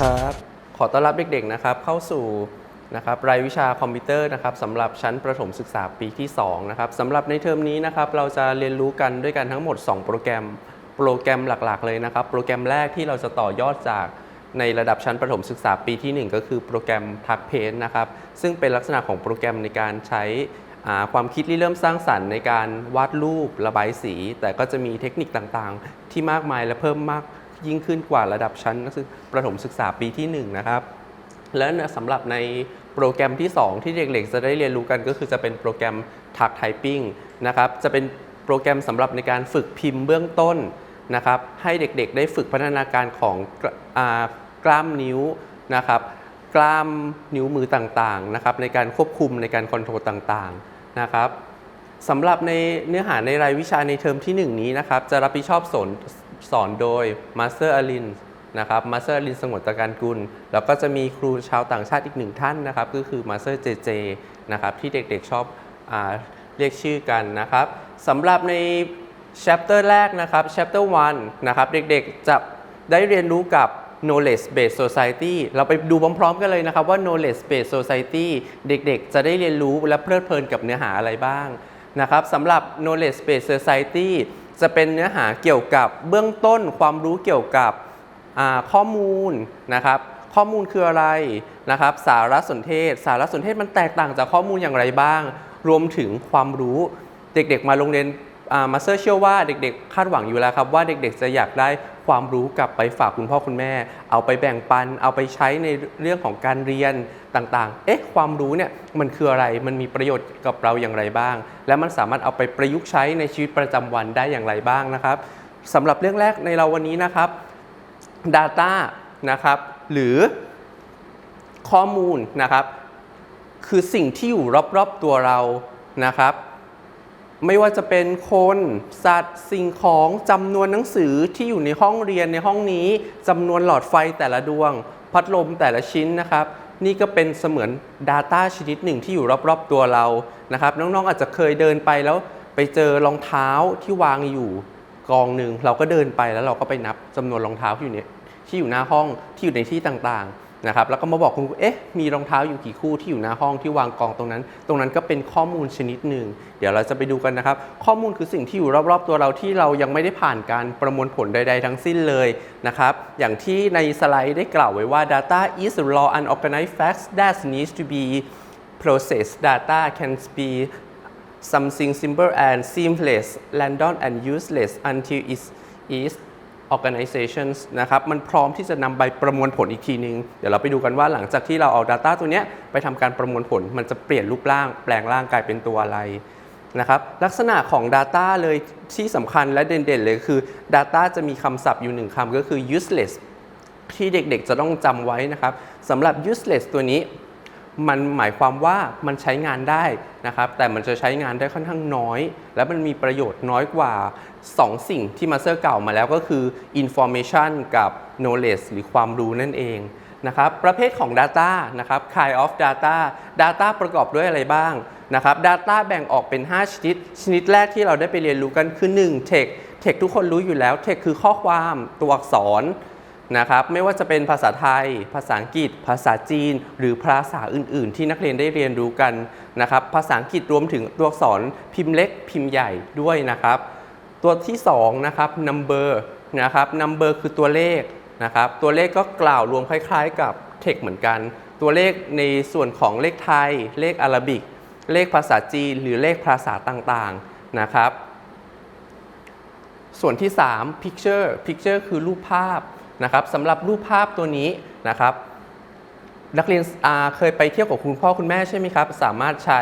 ครับ ขอต้อนรับเด็กๆนะครับเข้าสู่นะครับรายวิชาคอมพิวเตอร์นะครับสำหรับชั้นประถมศึกษาปีที่2นะครับสำหรับในเทอมนี้นะครับเราจะเรียนรู้กันด้วยกันทั้งหมด 2 โปรแกรมโปรแกรมหลักๆ เลยนะครับ โปรแกรมแรกที่เราจะต่อยอดจากในระดับชั้นประถมศึกษาปีที่ 1 ก็คือโปรแกรมทักเพนนะครับซึ่งเป็นลักษณะของโปรแกรมในการใช้ความคิดริเริ่มสร้างสรรค์ในการวาดรูประบายสี แต่ก็จะมีเทคนิคต่างๆ ที่มากมายและเพิ่มมาก ยิ่งขึ้นกว่าระดับชั้นประถมศึกษาปีที่ 1 นะครับ และสำหรับในโปรแกรมที่ 2 ที่เด็กๆ จะได้เรียนรู้กันก็คือจะเป็นโปรแกรม Tux Typing นะครับ จะเป็นโปรแกรมสำหรับในการฝึกพิมพ์เบื้องต้นนะครับ ให้เด็กๆ ได้ฝึกพัฒนาการของกล้ามนิ้วนะครับ กล้ามนิ้วมือต่างๆนะครับในการควบคุมในการคอนโทรลต่างๆนะครับสำหรับในเนื้อหาในรายวิชาในเทอมที่ 1 นี้นะครับ จะรับผิดชอบสน สอนโดยมาสเตอร์อลินนะครับมาสเตอร์อลินสงวนตะการกุล แล้วก็จะมีครูชาวต่างชาติอีกหนึ่งท่านนะครับ ก็คือมาสเตอร์เจเจนะครับที่เด็กๆชอบอเรียกชื่อกันนะครับสำหรับใน chapter แรกนะครับ chapter 1 นะครับ เด็กๆจะได้เรียนรู้กับ knowledge based society เราไปดูพร้อมๆกันเลยนะครับว่า knowledge based society เด็กๆ จะได้เรียนรู้และเพลิดเพลินกับเนื้อหาอะไรบ้างนะครับสำหรับ knowledge based society จะเป็นเนื้อหาเกี่ยวกับเบื้องต้นความรู้เกี่ยวกับข้อมูลนะครับข้อมูลคืออะไรนะครับ สารสนเทศ สารสนเทศมันแตกต่างจากข้อมูลอย่างไรบ้าง รวมถึงความรู้เด็กๆ มาโรงเรียนมาสเตอร์เชื่อว่าเด็กๆ คาดหวังอยู่แล้วครับว่าเด็กๆ จะอยากได้ความรู้กลับไปฝากคุณพ่อคุณแม่ เอาไปแบ่งปัน เอาไปใช้ในเรื่องของการเรียน ต่างๆ เอ๊ะความรู้เนี่ยมันคืออะไร มันมีประโยชน์กับเราอย่างไรบ้าง และมันสามารถเอาไปประยุกต์ใช้ในชีวิตประจำวันได้อย่างไรบ้างนะครับสำหรับเรื่องแรกในเราวันนี้นะครับ Data นะครับหรือข้อมูลนะครับ คือสิ่งที่อยู่รอบๆตัวเรานะครับ ไม่ว่าจะเป็นคนสัตว์สิ่งของจำนวนหนังสือที่อยู่ในห้องเรียนในห้องนี้จำนวนหลอดไฟแต่ละดวง พัดลมแต่ละชิ้นนะครับ นี่ก็เป็นเสมือน Data ชนิดหนึ่งที่อยู่รอบๆตัวเรานะครับ น้องๆอาจจะเคยเดินไปแล้วไปเจอรองเท้าที่วางอยู่กองหนึ่งเราก็เดินไปแล้วเราก็ไปนับจำนวนรองเท้าที่อยู่เนี่ยที่อยู่หน้าห้องที่อยู่ในที่ต่างๆ นะครับแล้วก็มาบอกคุณครูเอ๊ะมีรองเท้าอยู่กี่คู่ที่อยู่หน้าห้องที่วางกองตรงนั้น ตรงนั้นก็เป็นข้อมูลชนิดหนึ่ง เดี๋ยวเราจะไปดูกันนะครับ ข้อมูลคือสิ่งที่อยู่รอบๆ ตัวเราที่เรายังไม่ได้ผ่านการประมวลผลใดๆทั้งสิ้นเลยนะครับอย่างที่ในสไลด์ได้กล่าวไว้ว่า data is raw unorganized facts that needs to be processed data can be something simple and seamless random and useless until it is organizations นะครับ มันพร้อมที่จะนำไปประมวลผลอีกทีนึง เดี๋ยวเราไปดูกันว่าหลังจากที่เราเอา Data ตัวเนี้ยไปทำการประมวลผล มันจะเปลี่ยนรูปร่าง แปลงร่างกลายเป็นตัวอะไรนะครับลักษณะของ Data เลยที่สำคัญและเด่นๆ เลยคือ Data จะมีคำศัพท์อยู่หนึ่งคำก็คือ useless ที่เด็กๆจะต้องจำไว้นะครับสำหรับ useless ตัวนี้ มันหมายความว่ามันใช้งานได้นะครับ แต่มันจะใช้งานได้ค่อนข้างน้อย และมันมีประโยชน์น้อยกว่า 2 สิ่งที่มาสเตอร์เก่ามาแล้วก็คือ information กับ knowledge หรือความรู้นั่นเองนะครับประเภทของ data นะครับ kind of data data ประกอบด้วยอะไรบ้างนะครับ data แบ่งออกเป็น 5 ชนิด ชนิดแรกที่เราได้ไปเรียนรู้กันคือ 1 text text ทุกคนรู้อยู่แล้ว text คือข้อความตัวอักษร นะครับไม่ว่าจะเป็นภาษาไทย ภาษาอังกฤษ ภาษาจีน หรือภาษาอื่น ๆ ที่นักเรียนได้เรียนรู้กันนะครับภาษาอังกฤษรวมถึงตัวอักษรพิมพ์เล็กพิมพ์ใหญ่ด้วยนะครับ ตัวที่2นะครับ number นะครับ number คือตัวเลขนะครับตัวเลขก็กล่าวรวมคล้าย ๆ กับ text เหมือนกัน ตัวเลขในส่วนของเลขไทย เลขอาราบิก เลขภาษาจีน หรือเลขภาษาต่างๆนะครับ ส่วนที่ 3 picture picture คือรูปภาพ นะครับสำหรับรูปภาพตัวนี้นะครับนักเรียนเคยไปเที่ยวกับคุณพ่อคุณแม่ใช่ไหมครับ สามารถใช้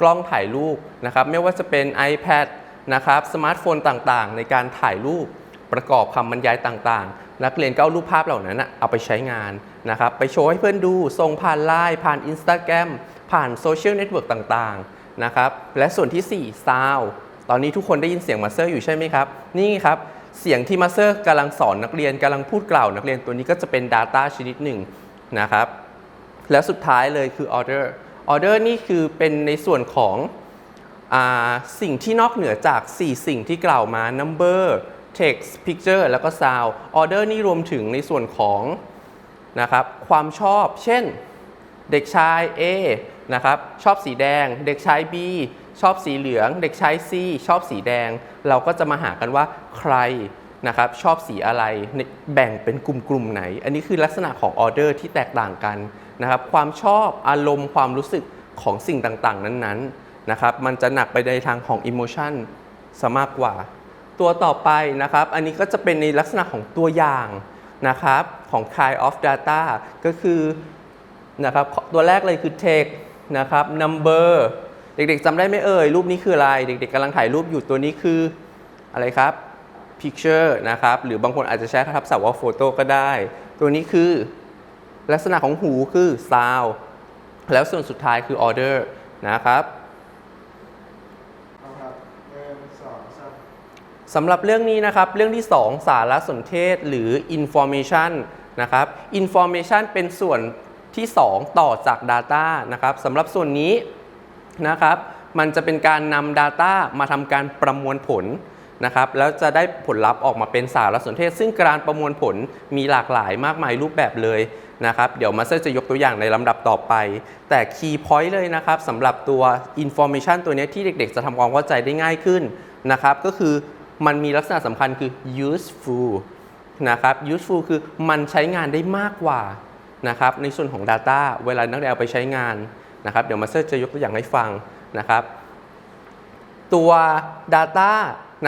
กล้องถ่ายรูปนะครับไม่ว่าจะเป็น iPad นะครับสมาร์ทโฟนต่างๆ ในการถ่ายรูปประกอบคำบรรยายต่างๆ นักเรียนก็เอารูปภาพเหล่านั้นเอาไปใช้งานนะครับไปโชว์ให้เพื่อนดูส่งผ่านไลน์ผ่าน Instagram ผ่านโซเชียลเน็ตเวิร์กต่างๆนะครับและส่วนที่4 Sound ตอนนี้ทุกคนได้ยินเสียงมาเตอร์อยู่ใช่ไหมครับ นี่ครับ เสียงที่มาสเตอร์กำลังสอนนักเรียนกำลังพูดกล่าวนักเรียนตัวนี้ก็จะเป็น Data ชนิดหนึ่งนะครับ แล้วสุดท้ายเลยคือ Order Order นี่คือเป็นในส่วนของอสิ่งที่นอกเหนือจาก 4 สิ่งที่กล่าวมา Number Text Picture แล้วก็ Sound Order นี่รวมถึงในส่วนของนะครับความชอบ เช่น เด็กชาย A นะครับชอบสีแดง เด็กชาย B ชอบสีเหลือง เด็กชาย C ชอบสีแดง เราก็จะมาหากันว่าใครนะครับชอบสีอะไรแบ่งเป็นกลุ่มๆไหน อันนี้คือลักษณะของออเดอร์ที่แตกต่างกันนะครับความชอบอารมณ์ความรู้สึกของสิ่งต่างๆ นั้นๆนะครับมันจะหนักไปในทางของอิโมชันซะมากกว่า ตัวต่อไปนะครับอันนี้ก็จะเป็นในลักษณะของตัวอย่างนะครับของ kind of data ก็คือนะครับตัวแรกเลยคือ text นะครับ number เด็กๆจำได้ไหมเอ่ยรูปนี้คืออะไร เด็กๆกำลังถ่ายรูปอยู่ตัวนี้คืออะไรครับ picture นะครับ หรือบางคนอาจจะใช้คำศัพท์ว่า photo ก็ได้ ตัวนี้คือลักษณะของหูคือ sound แล้วส่วนสุดท้ายคือ order นะครับสองสามสำหรับเรื่องนี้นะครับ เรื่องที่ 2 สารสนเทศหรือ information นะครับ information เป็นส่วนที่ 2 ต่อจาก data นะครับสำหรับส่วนนี้ นะครับมันจะเป็นการนำ data มาทำการประมวลผลนะครับแล้วจะได้ผลลัพธ์ออกมาเป็นสารสนเทศ ซึ่งการประมวลผลมีหลากหลายมากมายรูปแบบเลยนะครับเดี๋ยวมาสเตอร์จะยกตัวอย่างในลำดับต่อไป แต่ key point เลยนะครับสำหรับตัว information ตัวนี้ที่เด็กๆ จะทำความเข้าใจได้ง่ายขึ้นนะครับก็คือมันมีลักษณะสำคัญคือ useful นะครับ useful คือมันใช้งานได้มากกว่านะครับในส่วนของ Data เวลานักเรียนเอาไปใช้งาน นะครับเดี๋ยวมาสเตอร์จะยกตัวอย่างให้ฟังนะครับ ตัว Data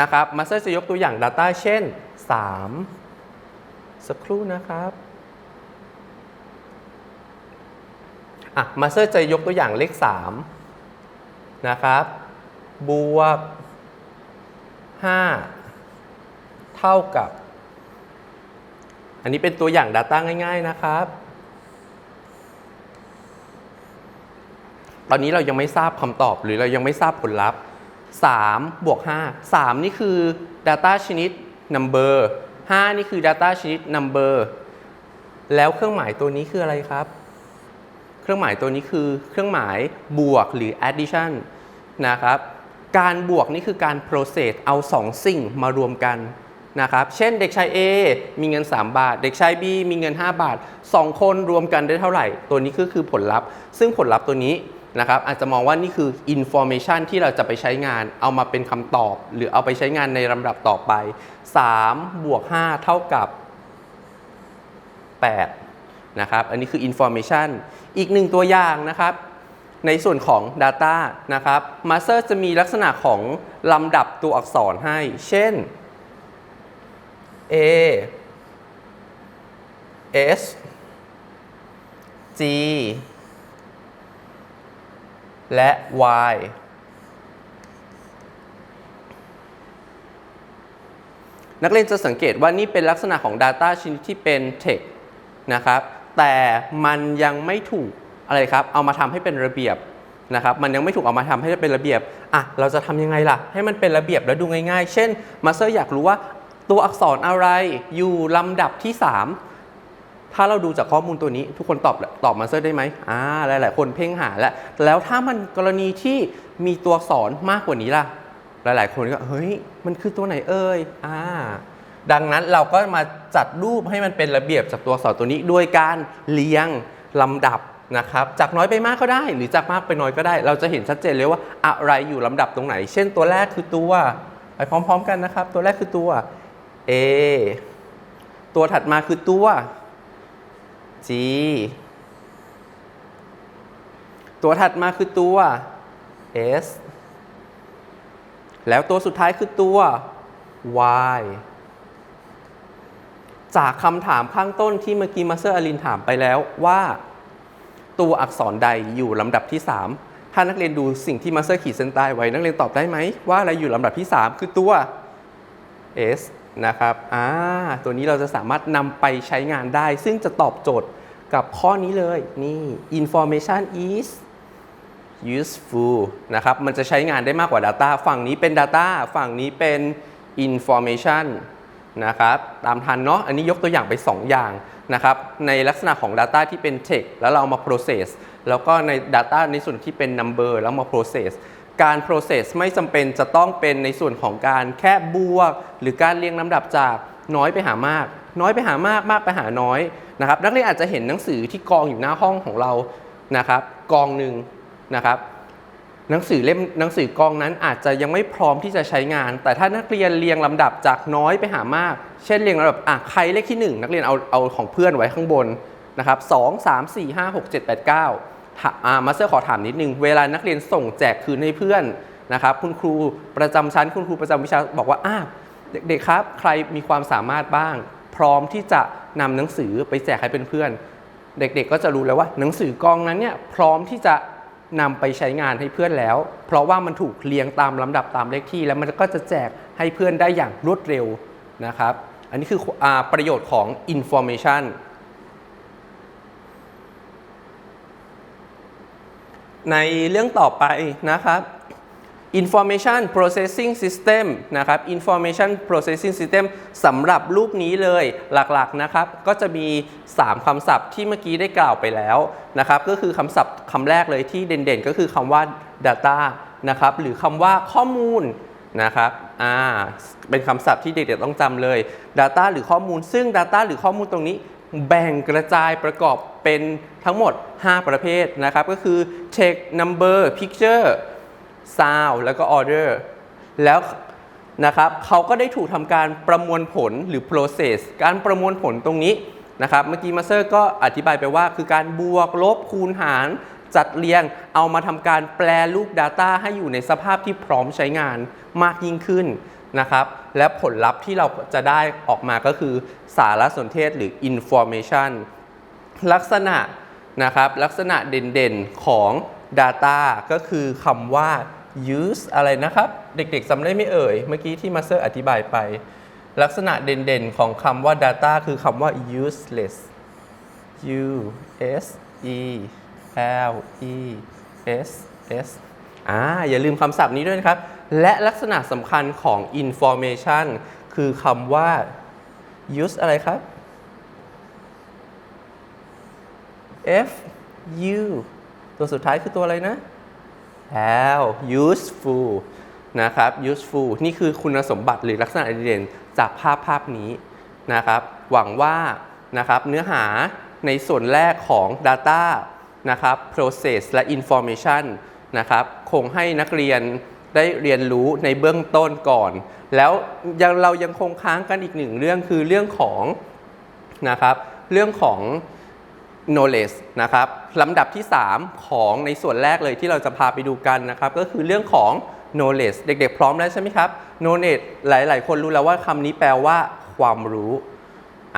นะครับมาสเตอร์จะยกตัวอย่าง Data เช่น 3 สักครู่นะครับอะมาสเตอร์จะยกตัวอย่างเลข 3 นะครับ บวก 5 เท่ากับ อันนี้เป็นตัวอย่าง Data ง่าย ๆ นะครับ ตอนนี้เรายังไม่ทราบคำตอบหรือเรายังไม่ทราบผลลัพธ์3บวก5 3 นี่คือ Data ชนิด number 5 นี่คือ Data ชนิด number แล้วเครื่องหมายตัวนี้คืออะไรครับ เครื่องหมายตัวนี้คือเครื่องหมายบวกหรือ addition นะครับ การบวกนี่คือการ process เอา 2 สิ่งมารวมกันนะครับ เช่นเด็กชาย A มีเงิน 3 บาท เด็กชาย B มีเงิน 5 บาท 2 คนรวมกันได้เท่าไหร่ ตัวนี้ก็คือผลลัพธ์ ซึ่งผลลัพธ์ตัวนี้ นะครับอาจจะมองว่านี่คือ information ที่เราจะไปใช้งาน เอามาเป็นคำตอบ หรือเอาไปใช้งานในลำดับต่อไป3บวก5เท่ากับ8นะครับอันนี้คือ information อีกหนึ่งตัวอย่างนะครับ ในส่วนของ Data นะครับ Master จะมีลักษณะของลำดับตัวอักษรให้ เช่น A S G และ Y นักเรียนจะสังเกตว่านี่เป็นลักษณะของ Data ชนิดที่เป็น text นะครับ แต่มันยังไม่ถูกอะไรครับ เอามาทำให้เป็นระเบียบนะครับ มันยังไม่ถูกเอามาทำให้เป็นระเบียบ อะ เราจะทำยังไงล่ะ ให้มันเป็นระเบียบแล้วดูง่ายๆ เช่นมาสเตอร์อยากรู้ว่าตัวอักษรอะไรอยู่ลำดับที่ 3 ถ้าเราดูจากข้อมูลตัวนี้ ทุกคนตอบตอบมาเตอร์ได้ไหมอ่าหลาย ๆ คนเพ่งหาแล้วแล้วถ้ามันกรณีที่มีตัวอักษรมากกว่านี้ล่ะ หลาย ๆ คนก็เฮ้ยมันคือตัวไหนเอ่ยอ่าดังนั้นเราก็มาจัดรูปให้มันเป็นระเบียบจากตัวอักษรตัวนี้ด้วยการเรียงลำดับนะครับจากน้อยไปมากก็ได้ หรือจากมากไปน้อยก็ได้ เราจะเห็นชัดเจนเลยว่าอะไรอยู่ลำดับตรงไหน เช่นตัวแรกคือตัวไปพร้อม ๆ กันนะครับ ตัวแรกคือตัว A ตัวถัดมาคือตัว G ตัวถัดมาคือตัว S แล้วตัวสุดท้ายคือตัว Y จากคำถามข้างต้นที่เมื่อกี้มาสเตอร์อลินถามไปแล้วว่า ตัวอักษรใดอยู่ลำดับที่ 3 ถ้านักเรียนดูสิ่งที่มาสเตอร์ขีดเส้นใต้ไว้ นักเรียนตอบได้ไหมว่าอะไรอยู่ลำดับที่ 3 คือตัว S นะครับ อ่า ตัวนี้เราจะสามารถนำไปใช้งานได้ ซึ่งจะตอบโจทย์ กับข้อนี้เลยนี่ information is useful นะครับ มันจะใช้งานได้มากกว่า Data ฝั่งนี้เป็น Data ฝั่งนี้เป็น information นะครับ ตามทันเนาะ อันนี้ยกตัวอย่างไป 2 อย่างนะครับ ในลักษณะของ Data ที่เป็น text แล้วเราเอามา process แล้วก็ใน Data ในส่วนที่เป็น number แล้วมา process การ process ไม่จำเป็นจะต้องเป็นในส่วนของการแค่บวก หรือการเรียงลำดับจากน้อยไปหามาก น้อยไปหามากมากไปหาน้อยนะครับนักเรียนอาจจะเห็นหนังสือที่กองอยู่หน้าห้องของเรานะครับ กองหนึ่งนะครับหนังสือเล่มหนังสือกองนั้นอาจจะยังไม่พร้อมที่จะใช้งาน แต่ถ้านักเรียนเรียงลำดับจากน้อยไปหามาก เช่นเรียงลำดับอะใครเลขที่ 1 นักเรียนเอาเอาของเพื่อนไว้ข้างบนนะครับสองสามสี่ห้าหกเจ็ดแปดเก้าอ่ามาสเตอร์ขอถามนิดนึง เวลานักเรียนส่งแจกคืนให้เพื่อนนะครับคุณครูประจำชั้นคุณครูประจำวิชาบอกว่าอ้าเด็กๆครับ ใครมีความสามารถบ้าง พร้อมที่จะนำหนังสือไปแจกให้เพื่อนๆเด็กๆ ก็จะรู้แล้วว่าหนังสือกองนั้นเนี่ยพร้อมที่จะนำไปใช้งานให้เพื่อนแล้ว เพราะว่ามันถูกเรียงตามลำดับตามเลขที่ แล้วมันก็จะแจกให้เพื่อนได้อย่างรวดเร็วนะครับ อันนี้คืออประโยชน์ของ information ในเรื่องต่อไปนะครับ information processing system นะครับ information processing system สำหรับรูปนี้เลยหลักๆนะครับ ก็จะมี 3 คำศัพท์ที่เมื่อกี้ได้กล่าวไปแล้วนะครับ ก็คือคำศัพท์คำแรกเลยที่เด่นๆ ก็คือคำว่า data นะครับ หรือคำว่าข้อมูลนะครับ อ่า เป็นคำศัพท์ที่เด็กๆต้องจำเลย data หรือข้อมูล ซึ่ง data หรือข้อมูลตรงนี้ แบ่งกระจายประกอบเป็นทั้งหมด 5 ประเภทนะครับ ก็คือ text number picture sound แล้วก็ order แล้วนะครับเขาก็ได้ถูกทำการประมวลผลหรือ process การประมวลผลตรงนี้นะครับเมื่อกี้มาสเตอร์ก็อธิบายไปว่า คือการบวกลบคูณหารจัดเรียง เอามาทำการแปลรูป Data ให้อยู่ในสภาพที่พร้อมใช้งานมากยิ่งขึ้นนะครับและผลลัพธ์ที่เราจะได้ออกมาก็คือสารสนเทศหรือ information ลักษณะนะครับลักษณะเด่นๆของ Data ก็คือคำว่า use อะไรนะครับ เด็กๆจำได้ไม่เอ่ย เมื่อกี้ที่มาสเตอร์อธิบายไป ลักษณะเด่นๆ ของคำว่า Data คือคำว่า useless u s e l e s s อ่าอย่าลืมคำศัพท์นี้ด้วยนะครับ และลักษณะสำคัญของ information คือคำว่า use อะไรครับ F U ตัวสุดท้ายคือตัวอะไรนะ L useful นะครับ useful นี่คือคุณสมบัติหรือลักษณะเด่นจากภาพภาพนี้นะครับ หวังว่านะครับเนื้อหาในส่วนแรกของ data นะครับ process และ information นะครับคงให้นักเรียนได้เรียนรู้ในเบื้องต้นก่อน แล้วยังเรายังคงค้างกันอีกหนึ่งเรื่องคือเรื่องของนะครับ เรื่องของ knowledge นะครับลำดับที่ 3 ของในส่วนแรกเลยที่เราจะพาไปดูกันนะครับ ก็คือเรื่องของ knowledge เด็กๆ พร้อมแล้วใช่ไหมครับ knowledge หลาย ๆ คนรู้แล้วว่าคำนี้แปลว่าความรู้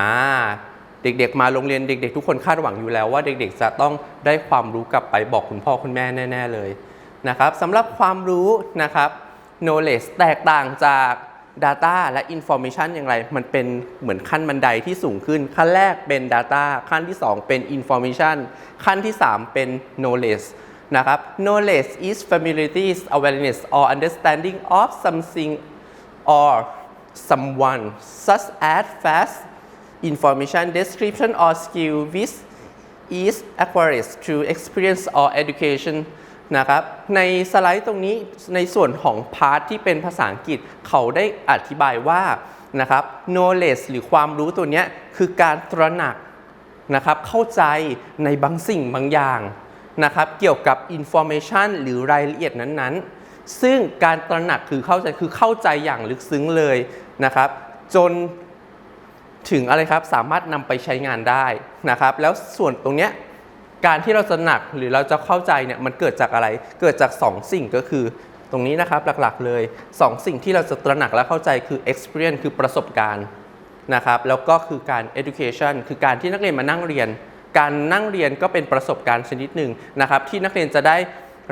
อ่าเด็กๆ มาโรงเรียนเด็ก ๆ ทุกคนคาดหวังอยู่แล้วว่าเด็กๆ จะต้องได้ความรู้กลับไปบอกคุณพ่อคุณแม่แน่ ๆ เลยนะครับสำหรับความรู้นะครับ knowledge แตกต่างจาก Data และ Information อย่างไร มันเป็นเหมือนขั้นบันไดที่สูงขึ้น ขั้นแรกเป็น Data ขั้นที่ 2 เป็น Information ขั้นที่ 3 เป็น Knowledge นะครับ Knowledge is familiarity awareness or understanding of something or someone such as facts information description or skill which is acquired through experience or education นะครับในสไลด์ตรงนี้ในส่วนของพาร์ทที่เป็นภาษาอังกฤษเขาได้อธิบายว่านะครับ knowledge หรือความรู้ตัวนี้คือการตระหนักนะครับเข้าใจในบางสิ่งบางอย่างนะครับเกี่ยวกับ information หรือรายละเอียดนั้นๆ ซึ่งการตระหนักคือเข้าใจคือเข้าใจอย่างลึกซึ้งเลยนะครับจนถึงอะไรครับสามารถนำไปใช้งานได้นะครับแล้วส่วนตรงเนี้ย การที่เราจะหนักหรือเราจะเข้าใจเนี่ยมันเกิดจากอะไร เกิดจาก 2 สิ่งก็คือ ตรงนี้นะครับหลักๆเลย 2 สิ่งที่เราจะตระหนักและเข้าใจคือ experience คือประสบการณ์นะครับแล้วก็คือการ education คือการที่นักเรียนมานั่งเรียน การนั่งเรียนก็เป็นประสบการณ์ชนิดหนึ่งนะครับ ที่นักเรียนจะได้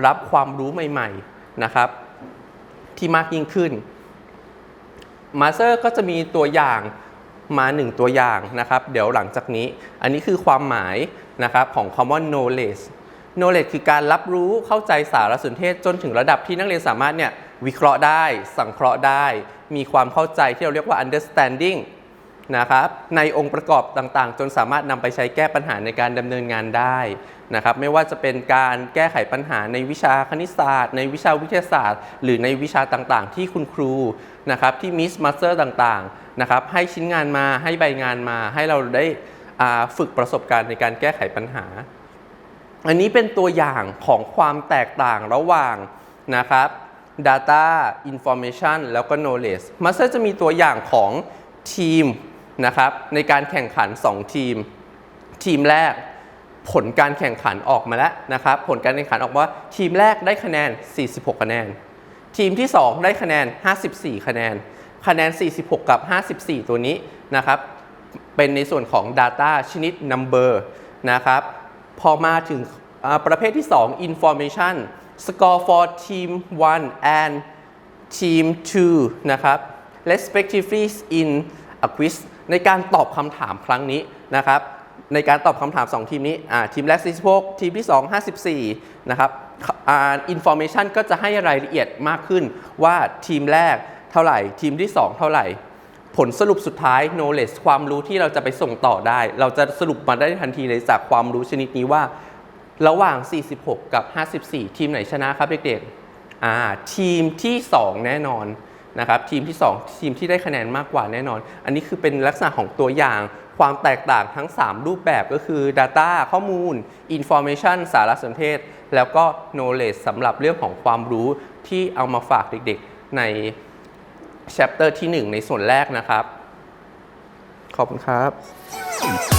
รับความรู้ใหม่ๆนะครับที่มากยิ่งขึ้นมาสเตอร์ก็จะมีตัวอย่าง มาหนึ่งตัวอย่างนะครับ เดี๋ยวหลังจากนี้ อันนี้คือความหมายนะครับของคำว่า knowledge knowledge คือการรับรู้เข้าใจสารสนเทศจนถึงระดับที่นักเรียนสามารถเนี่ยวิเคราะห์ได้ สังเคราะห์ได้ มีความเข้าใจที่เราเรียกว่า understanding นะครับในองค์ประกอบต่างๆ จนสามารถนำไปใช้แก้ปัญหาในการดำเนินงานได้นะครับไม่ว่าจะเป็นการแก้ไขปัญหาในวิชาคณิตศาสตร์ ในวิชาวิทยาศาสตร์ หรือในวิชาต่างๆ ที่คุณครูนะครับที่มิสมาสเตอร์ต่างๆ นะครับให้ชิ้นงานมาให้ใบงานมา ให้เราได้ฝึกประสบการณ์ในการแก้ไขปัญหา อันนี้เป็นตัวอย่างของความแตกต่างระหว่างนะครับ Data Information แล้วก็ Knowledge Master จะมีตัวอย่างของทีมนะครับในการแข่งขัน 2 ทีม ทีมแรกผลการแข่งขันออกมาแล้วนะครับ ผลการแข่งขันออกมาว่าทีมแรกได้คะแนน 46 คะแนน ทีมที่ 2 ได้คะแนน 54 คะแนน คะแนน 46 กับ 54 ตัวนี้นะครับ เป็นในส่วนของ Data ชนิด Number นะครับ พอมาถึงประเภทที่ 2 Information Score for Team 1 and Team 2 นะครับ respectively in a quiz ในการตอบคำถามครั้งนี้นะครับ ในการตอบคำถาม 2 ทีมนี้ทีมแรก46ทีมที่ 2 54 นะครับอ่า information ก็จะให้รายละเอียดมากขึ้นว่าทีมแรก ท่าไหร่ ทีมที่ 2 เท่าไหร่ ผลสรุปสุดท้าย knowledge ความรู้ที่เราจะไปส่งต่อได้ เราจะสรุปมาได้ทันทีเลยจากความรู้ชนิดนี้ว่า ระหว่าง 46 กับ 54 ทีมไหนชนะครับเด็กๆอ่าทีมที่ 2 แน่นอนนะครับทีมที่ 2 ทีมที่ได้คะแนนมากกว่าแน่นอน อันนี้คือเป็นลักษณะของตัวอย่างความแตกต่างทั้ง 3 รูปแบบก็คือ Data ข้อมูล Information สารสนเทศ แล้วก็ Knowledge สำหรับเรื่องของความรู้ที่เอามาฝากเด็กๆ ใน chapter ที่ 1 ในส่วนแรกนะครับ ขอบคุณครับ